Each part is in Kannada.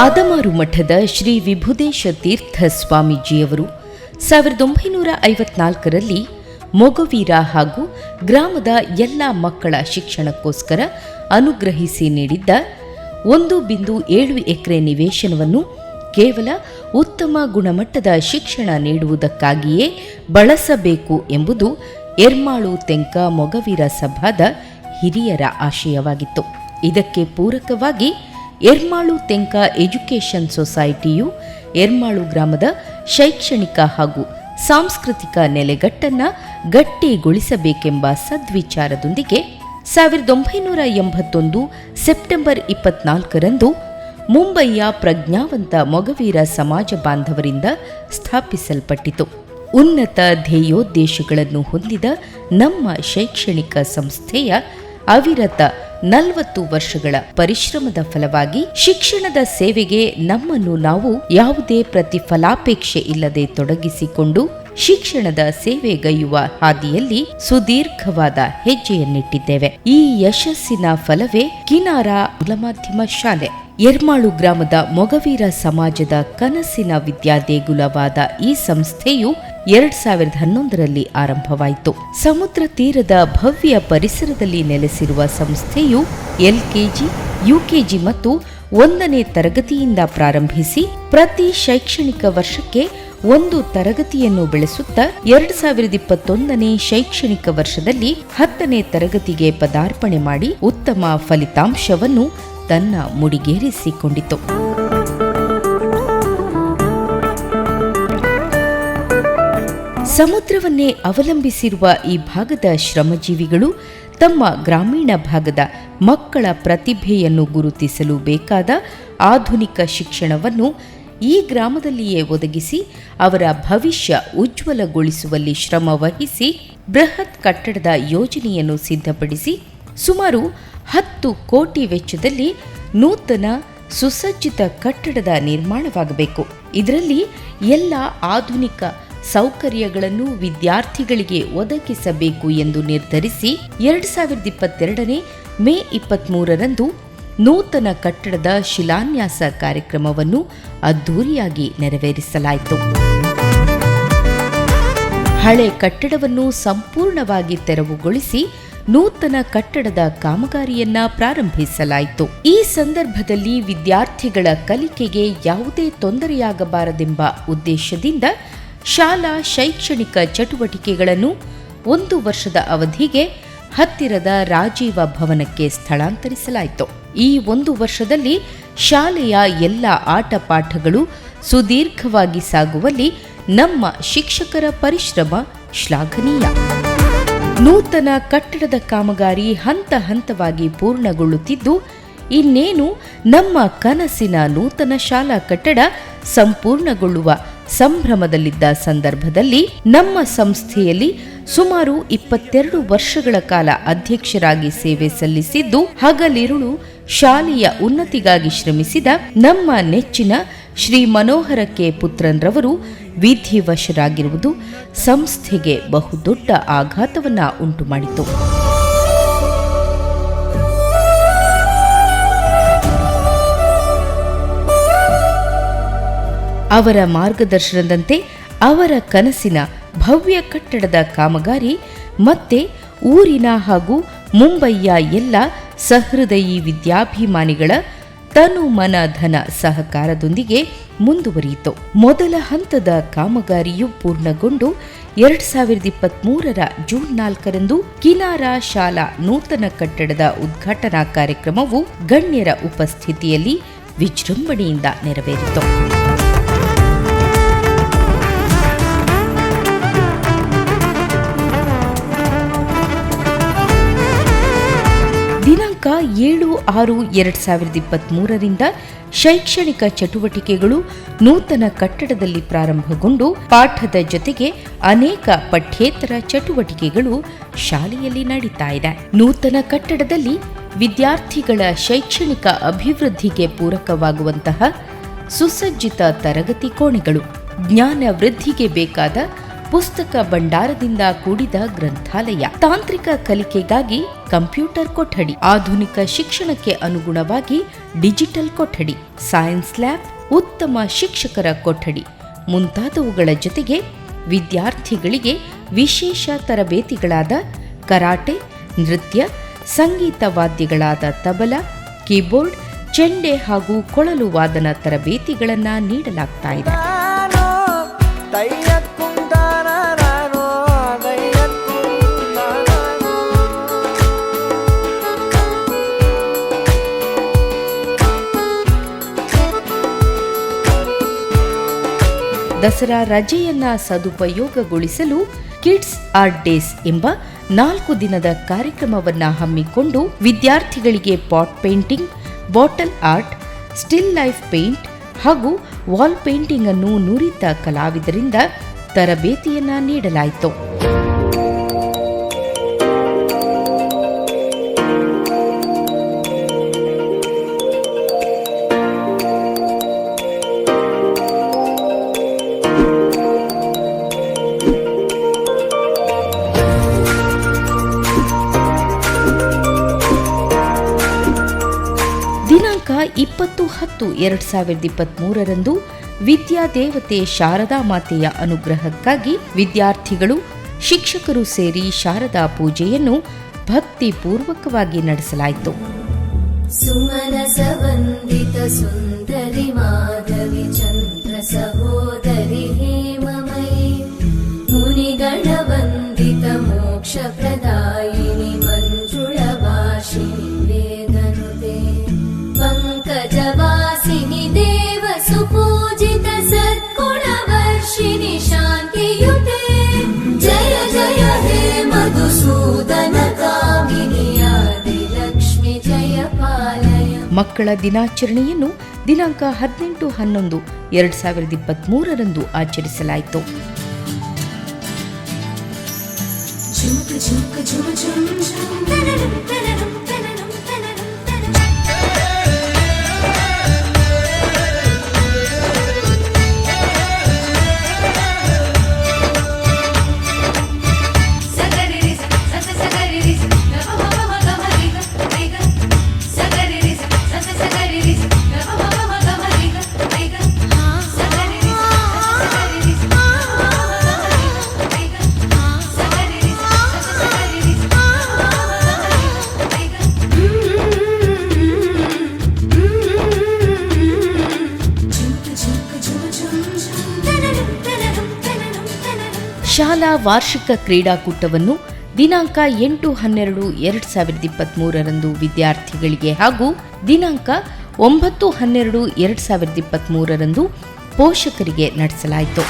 ಅದಮಾರು ಮಠದ ಶ್ರೀ ವಿಭುದೇಶ ತೀರ್ಥ ಸ್ವಾಮೀಜಿಯವರು ಸಾವಿರದ ಒಂಬೈನೂರ ಐವತ್ನಾಲ್ಕರಲ್ಲಿ ಮೊಗವೀರ ಹಾಗೂ ಗ್ರಾಮದ ಎಲ್ಲ ಮಕ್ಕಳ ಶಿಕ್ಷಣಕ್ಕೋಸ್ಕರ ಅನುಗ್ರಹಿಸಿ ನೀಡಿದ್ದ ಒಂದು ಬಿಂದು ಏಳು ಎಕರೆ ನಿವೇಶನವನ್ನು ಕೇವಲ ಉತ್ತಮ ಗುಣಮಟ್ಟದ ಶಿಕ್ಷಣ ನೀಡುವುದಕ್ಕಾಗಿಯೇ ಬಳಸಬೇಕು ಎಂಬುದು ಎರ್ಮಾಳು ತೆಂಕ ಮೊಗವೀರ ಸಭಾದ ಹಿರಿಯರ ಆಶಯವಾಗಿತ್ತು. ಇದಕ್ಕೆ ಪೂರಕವಾಗಿ ಎರ್ಮಾಳು ತೆಂಕ ಎಜುಕೇಷನ್ ಸೊಸೈಟಿಯು ಎರ್ಮಾಳು ಗ್ರಾಮದ ಶೈಕ್ಷಣಿಕ ಹಾಗೂ ಸಾಂಸ್ಕೃತಿಕ ನೆಲೆಗಟ್ಟನ್ನ ಗಟ್ಟಿಗೊಳಿಸಬೇಕೆಂಬ ಸದ್ವಿಚಾರದೊಂದಿಗೆ ಸಾವಿರದ ಒಂಬೈನೂರ ಎಂಬತ್ತೊಂದು ಸೆಪ್ಟೆಂಬರ್ ಇಪ್ಪತ್ನಾಲ್ಕರಂದು ಮುಂಬಯಿಯ ಪ್ರಜ್ಞಾವಂತ ಮೊಗವೀರ ಸಮಾಜ ಬಾಂಧವರಿಂದ ಸ್ಥಾಪಿಸಲ್ಪಟ್ಟಿತು. ಉನ್ನತ ಧ್ಯೇಯೋದ್ದೇಶಗಳನ್ನು ಹೊಂದಿದ ನಮ್ಮ ಶೈಕ್ಷಣಿಕ ಸಂಸ್ಥೆಯ ಅವಿರತ ನಲವತ್ತು ವರ್ಷಗಳ ಪರಿಶ್ರಮದ ಫಲವಾಗಿ ಶಿಕ್ಷಣದ ಸೇವೆಗೆ ನಮ್ಮನ್ನು ನಾವು ಯಾವುದೇ ಪ್ರತಿಫಲಾಪೇಕ್ಷೆ ಇಲ್ಲದೆ ತೊಡಗಿಸಿಕೊಂಡು ಶಿಕ್ಷಣದ ಸೇವೆಗೈಯುವ ಹಾದಿಯಲ್ಲಿ ಸುದೀರ್ಘವಾದ ಹೆಜ್ಜೆಯನ್ನಿಟ್ಟಿದ್ದೇವೆ. ಈ ಯಶಸ್ಸಿನ ಫಲವೇ ಕಿನಾರ ಮಾಧ್ಯಮ ಶಾಲೆ. ಎರ್ಮಾಳು ಗ್ರಾಮದ ಮೊಗವೀರ ಸಮಾಜದ ಕನಸಿನ ವಿದ್ಯಾದೇಗುಲವಾದ ಈ ಸಂಸ್ಥೆಯು ಎರಡ್ ಸಾವಿರದ ಹನ್ನೊಂದರಲ್ಲಿ ಆರಂಭವಾಯಿತು. ಸಮುದ್ರ ತೀರದ ಭವ್ಯ ಪರಿಸರದಲ್ಲಿ ನೆಲೆಸಿರುವ ಸಂಸ್ಥೆಯು ಎಲ್ಕೆಜಿ, ಯುಕೆಜಿ ಮತ್ತು ಒಂದನೇ ತರಗತಿಯಿಂದ ಪ್ರಾರಂಭಿಸಿ ಪ್ರತಿ ಶೈಕ್ಷಣಿಕ ವರ್ಷಕ್ಕೆ ಒಂದು ತರಗತಿಯನ್ನು ಬೆಳೆಸುತ್ತಾ ಎರಡ್ ಸಾವಿರದ ಇಪ್ಪತ್ತೊಂದನೇ ಶೈಕ್ಷಣಿಕ ವರ್ಷದಲ್ಲಿ ಹತ್ತನೇ ತರಗತಿಗೆ ಪದಾರ್ಪಣೆ ಮಾಡಿ ಉತ್ತಮ ಫಲಿತಾಂಶವನ್ನು ತನ್ನ ಮುಡಿಗೇರಿಸಿಕೊಂಡಿತು. ಸಮುದ್ರವನ್ನೇ ಅವಲಂಬಿಸಿರುವ ಈ ಭಾಗದ ಶ್ರಮಜೀವಿಗಳು ತಮ್ಮ ಗ್ರಾಮೀಣ ಭಾಗದ ಮಕ್ಕಳ ಪ್ರತಿಭೆಯನ್ನು ಗುರುತಿಸಲು ಬೇಕಾದ ಆಧುನಿಕ ಶಿಕ್ಷಣವನ್ನು ಈ ಗ್ರಾಮದಲ್ಲಿಯೇ ಒದಗಿಸಿ ಅವರ ಭವಿಷ್ಯ ಉಜ್ವಲಗೊಳಿಸುವಲ್ಲಿ ಶ್ರಮ ವಹಿಸಿ ಬೃಹತ್ ಕಟ್ಟಡದ ಯೋಜನೆಯನ್ನು ಸಿದ್ಧಪಡಿಸಿ ಸುಮಾರು ಹತ್ತು ಕೋಟಿ ವೆಚ್ಚದಲ್ಲಿ ನೂತನ ಸುಸಜ್ಜಿತ ಕಟ್ಟಡದ ನಿರ್ಮಾಣವಾಗಬೇಕು. ಇದರಲ್ಲಿ ಎಲ್ಲ ಆಧುನಿಕ ಸೌಕರ್ಯಗಳನ್ನು ವಿದ್ಯಾರ್ಥಿಗಳಿಗೆ ಒದಗಿಸಬೇಕು ಎಂದು ನಿರ್ಧರಿಸಿ ಎರಡ್ ಸಾವಿರದ ಇಪ್ಪತ್ತೆರಡನೇ ಮೇ ಇಪ್ಪತ್ಮೂರರಂದು ನೂತನ ಕಟ್ಟಡದ ಶಿಲಾನ್ಯಾಸ ಕಾರ್ಯಕ್ರಮವನ್ನು ಅದ್ಧೂರಿಯಾಗಿ ನೆರವೇರಿಸಲಾಯಿತು. ಹಳೆ ಕಟ್ಟಡವನ್ನು ಸಂಪೂರ್ಣವಾಗಿ ತೆರವುಗೊಳಿಸಿ ನೂತನ ಕಟ್ಟಡದ ಕಾಮಗಾರಿಯನ್ನ ಪ್ರಾರಂಭಿಸಲಾಯಿತು. ಈ ಸಂದರ್ಭದಲ್ಲಿ ವಿದ್ಯಾರ್ಥಿಗಳ ಕಲಿಕೆಗೆ ಯಾವುದೇ ತೊಂದರೆಯಾಗಬಾರದೆಂಬ ಉದ್ದೇಶದಿಂದ ಶಾಲಾ ಶೈಕ್ಷಣಿಕ ಚಟುವಟಿಕೆಗಳನ್ನು ಒಂದು ವರ್ಷದ ಅವಧಿಗೆ ಹತ್ತಿರದ ರಾಜೀವ ಭವನಕ್ಕೆ ಸ್ಥಳಾಂತರಿಸಲಾಯಿತು. ಈ ಒಂದು ವರ್ಷದಲ್ಲಿ ಶಾಲೆಯ ಎಲ್ಲ ಆಟ ಪಾಠಗಳು ಸುದೀರ್ಘವಾಗಿ ಸಾಗುವಲ್ಲಿ ನಮ್ಮ ಶಿಕ್ಷಕರ ಪರಿಶ್ರಮ ಶ್ಲಾಘನೀಯ. ನೂತನ ಕಟ್ಟಡದ ಕಾಮಗಾರಿ ಹಂತ ಹಂತವಾಗಿ ಪೂರ್ಣಗೊಳ್ಳುತ್ತಿದ್ದು, ಇನ್ನೇನು ನಮ್ಮ ಕನಸಿನ ನೂತನ ಶಾಲಾ ಕಟ್ಟಡ ಸಂಪೂರ್ಣಗೊಳ್ಳುವ ಸಂಭ್ರಮದಲ್ಲಿದ್ದ ಸಂದರ್ಭದಲ್ಲಿ ನಮ್ಮ ಸಂಸ್ಥೆಯಲ್ಲಿ ಸುಮಾರು ಇಪ್ಪತ್ತೆರಡು ವರ್ಷಗಳ ಕಾಲ ಅಧ್ಯಕ್ಷರಾಗಿ ಸೇವೆ ಸಲ್ಲಿಸಿದ್ದು, ಹಗಲಿರುಳು ಶಾಲೆಯ ಉನ್ನತಿಗಾಗಿ ಶ್ರಮಿಸಿದ ನಮ್ಮ ನೆಚ್ಚಿನ ಶ್ರೀ ಮನೋಹರ ಕೆ. ಪುತ್ರನ್ರವರು ವಿಧಿವಶರಾಗಿರುವುದು ಸಂಸ್ಥೆಗೆ ಬಹುದೊಡ್ಡ ಆಘಾತವನ್ನು ಉಂಟುಮಾಡಿತು. ಅವರ ಮಾರ್ಗದರ್ಶನದಂತೆ ಅವರ ಕನಸಿನ ಭವ್ಯ ಕಟ್ಟಡದ ಕಾಮಗಾರಿ ಮತ್ತೆ ಊರಿನ ಹಾಗೂ ಮುಂಬಯಿಯ ಎಲ್ಲ ಸಹೃದಯಿ ವಿದ್ಯಾಭಿಮಾನಿಗಳ ತನು ಮನ ಧನ ಸಹಕಾರದೊಂದಿಗೆ ಮುಂದುವರಿಯಿತು. ಮೊದಲ ಹಂತದ ಕಾಮಗಾರಿಯು ಪೂರ್ಣಗೊಂಡು ಎರಡ್ ಸಾವಿರದ ಇಪ್ಪತ್ಮೂರರ ಜೂನ್ ನಾಲ್ಕರಂದು ಕಿನಾರಾ ಶಾಲಾ ನೂತನ ಕಟ್ಟಡದ ಉದ್ಘಾಟನಾ ಕಾರ್ಯಕ್ರಮವು ಗಣ್ಯರ ಉಪಸ್ಥಿತಿಯಲ್ಲಿ ವಿಜೃಂಭಣೆಯಿಂದ ನೆರವೇರಿತು. ಏಳು ಆರು ಎರಡ್ ಸಾವಿರದ ಇಪ್ಪತ್ತ್ಮೂರರಿಂದ ಶೈಕ್ಷಣಿಕ ಚಟುವಟಿಕೆಗಳು ನೂತನ ಕಟ್ಟಡದಲ್ಲಿ ಪ್ರಾರಂಭಗೊಂಡು ಪಾಠದ ಜೊತೆಗೆ ಅನೇಕ ಪಠ್ಯೇತರ ಚಟುವಟಿಕೆಗಳು ಶಾಲೆಯಲ್ಲಿ ನಡೀತಾ ಇದೆ. ನೂತನ ಕಟ್ಟಡದಲ್ಲಿ ವಿದ್ಯಾರ್ಥಿಗಳ ಶೈಕ್ಷಣಿಕ ಅಭಿವೃದ್ಧಿಗೆ ಪೂರಕವಾಗುವಂತಹ ಸುಸಜ್ಜಿತ ತರಗತಿ ಕೋಣೆಗಳು, ಜ್ಞಾನ ವೃದ್ಧಿಗೆ ಬೇಕಾದ ಪುಸ್ತಕ ಭಂಡಾರದಿಂದ ಕೂಡಿದ ಗ್ರಂಥಾಲಯ. ತಾಂತ್ರಿಕ ಕಲಿಕೆಗಾಗಿ ಕಂಪ್ಯೂಟರ್ ಕೊಠಡಿ. ಆಧುನಿಕ ಶಿಕ್ಷಣಕ್ಕೆ ಅನುಗುಣವಾಗಿ ಡಿಜಿಟಲ್ ಕೊಠಡಿ. ಸೈನ್ಸ್ ಲ್ಯಾಬ್ ಉತ್ತಮ ಶಿಕ್ಷಕರ ಕೊಠಡಿ. ಮುಂತಾದವುಗಳ ಜೊತೆಗೆ ವಿದ್ಯಾರ್ಥಿಗಳಿಗೆ ವಿಶೇಷ ತರಬೇತಿಗಳಾದ ಕರಾಟೆ, ನೃತ್ಯ, ಸಂಗೀತ ವಾದ್ಯಗಳಾದ ತಬಲ, ಕೀಬೋರ್ಡ್, ಚೆಂಡೆ ಹಾಗೂ ಕೊಳಲು ವಾದನ ತರಬೇತಿಗಳನ್ನು ನೀಡಲಾಗ್ತಾ ಇದೆ. ದಸರಾ ರಜೆಯನ್ನ ಸದುಪಯೋಗಗೊಳಿಸಲು ಕಿಡ್ಸ್ ಆರ್ಟ್ ಡೇಸ್ ಎಂಬ ನಾಲ್ಕು ದಿನದ ಕಾರ್ಯಕ್ರಮವನ್ನ ಹಮ್ಮಿಕೊಂಡು ವಿದ್ಯಾರ್ಥಿಗಳಿಗೆ pot painting, bottle art, still life paint ಹಾಗೂ ವಾಲ್ ಪೇಂಟಿಂಗ್ ಅನ್ನು ನುರಿತ ಕಲಾವಿದರಿಂದ ತರಬೇತಿಯನ್ನ ನೀಡಲಾಯಿತು. ಇಪ್ಪತ್ತು ಹತ್ತು ಎರಡು ಸಾವಿರದ ಇಪ್ಪತ್ತ್ಮೂರರಂದು ವಿದ್ಯಾ ದೇವತೆ ಶಾರದಾ ಮಾತೆಯ ಅನುಗ್ರಹಕ್ಕಾಗಿ ವಿದ್ಯಾರ್ಥಿಗಳು, ಶಿಕ್ಷಕರು ಸೇರಿ ಶಾರದಾ ಪೂಜೆಯನ್ನು ಭಕ್ತಿಪೂರ್ವಕವಾಗಿ ನಡೆಸಲಾಯಿತು. ಸುಮನಸವಂದಿತ ಸುಂದರ ಮಕ್ಕಳ ದಿನಾಚರಣೆಯನ್ನು ದಿನಾಂಕ ಹದಿನೆಂಟು ಹನ್ನೊಂದು ಎರಡು ಸಾವಿರದ ಇಪ್ಪತ್ತ್ಮೂರರಂದು ಆಚರಿಸಲಾಯಿತು. ಶಾಲಾ ವಾರ್ಷಿಕ ಕ್ರೀಡಾಕೂಟವನ್ನು ದಿನಾಂಕ ಎಂಟು ಹನ್ನೆರಡು ಎರಡು ಸಾವಿರದ ಇಪ್ಪತ್ತ್ ಮೂರರಂದು ವಿದ್ಯಾರ್ಥಿಗಳಿಗೆ ಹಾಗೂ ದಿನಾಂಕ ಒಂಬತ್ತು ಹನ್ನೆರಡು ಎರಡು ಸಾವಿರದ ಇಪ್ಪತ್ತ್ ಮೂರರಂದು ಪೋಷಕರಿಗೆ ನಡೆಸಲಾಯಿತು.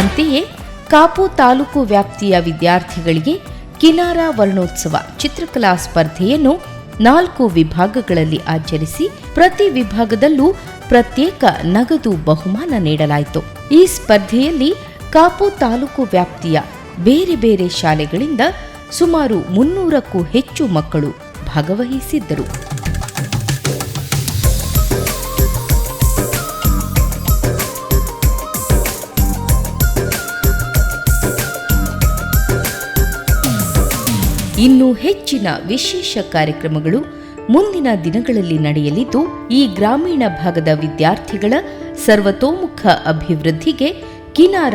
ಅಂತೆಯೇ ಕಾಪು ತಾಲೂಕು ವ್ಯಾಪ್ತಿಯ ವಿದ್ಯಾರ್ಥಿಗಳಿಗೆ ಕಿನಾರ ವರ್ಣೋತ್ಸವ ಚಿತ್ರಕಲಾ ಸ್ಪರ್ಧೆಯನ್ನು ನಾಲ್ಕು ವಿಭಾಗಗಳಲ್ಲಿ ಆಚರಿಸಿ ಪ್ರತಿ ವಿಭಾಗದಲ್ಲೂ ಪ್ರತ್ಯೇಕ ನಗದು ಬಹುಮಾನ ನೀಡಲಾಯಿತು. ಈ ಸ್ಪರ್ಧೆಯಲ್ಲಿ ಕಾಪು ತಾಲೂಕು ವ್ಯಾಪ್ತಿಯ ಬೇರೆ ಬೇರೆ ಶಾಲೆಗಳಿಂದ ಸುಮಾರು ಮುನ್ನೂರಕ್ಕೂ ಹೆಚ್ಚು ಮಕ್ಕಳು ಭಾಗವಹಿಸಿದ್ದರು. ಇನ್ನು ಹೆಚ್ಚಿನ ವಿಶೇಷ ಕಾರ್ಯಕ್ರಮಗಳು ಮುಂದಿನ ದಿನಗಳಲ್ಲಿ ನಡೆಯಲಿದ್ದು, ಈ ಗ್ರಾಮೀಣ ಭಾಗದ ವಿದ್ಯಾರ್ಥಿಗಳ ಸರ್ವತೋಮುಖ ಅಭಿವೃದ್ಧಿಗೆ ಕಿನಾರ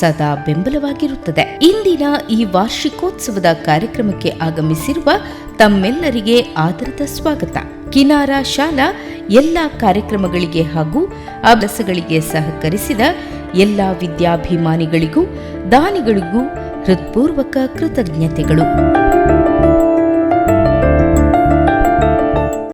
ಸದಾ ಬೆಂಬಲವಾಗಿರುತ್ತದೆ. ಇಂದಿನ ಈ ವಾರ್ಷಿಕೋತ್ಸವದ ಕಾರ್ಯಕ್ರಮಕ್ಕೆ ಆಗಮಿಸಿರುವ ತಮ್ಮೆಲ್ಲರಿಗೆ ಆದರದ ಸ್ವಾಗತ. ಕಿನಾರ ಶಾಲಾ ಎಲ್ಲ ಕಾರ್ಯಕ್ರಮಗಳಿಗೆ ಹಾಗೂ ಅಭ್ಯಾಸಗಳಿಗೆ ಸಹಕರಿಸಿದ ಎಲ್ಲ ವಿದ್ಯಾಭಿಮಾನಿಗಳಿಗೂ, ದಾನಿಗಳಿಗೂ ಹೃತ್ಪೂರ್ವಕ ಕೃತಜ್ಞತೆಗಳು.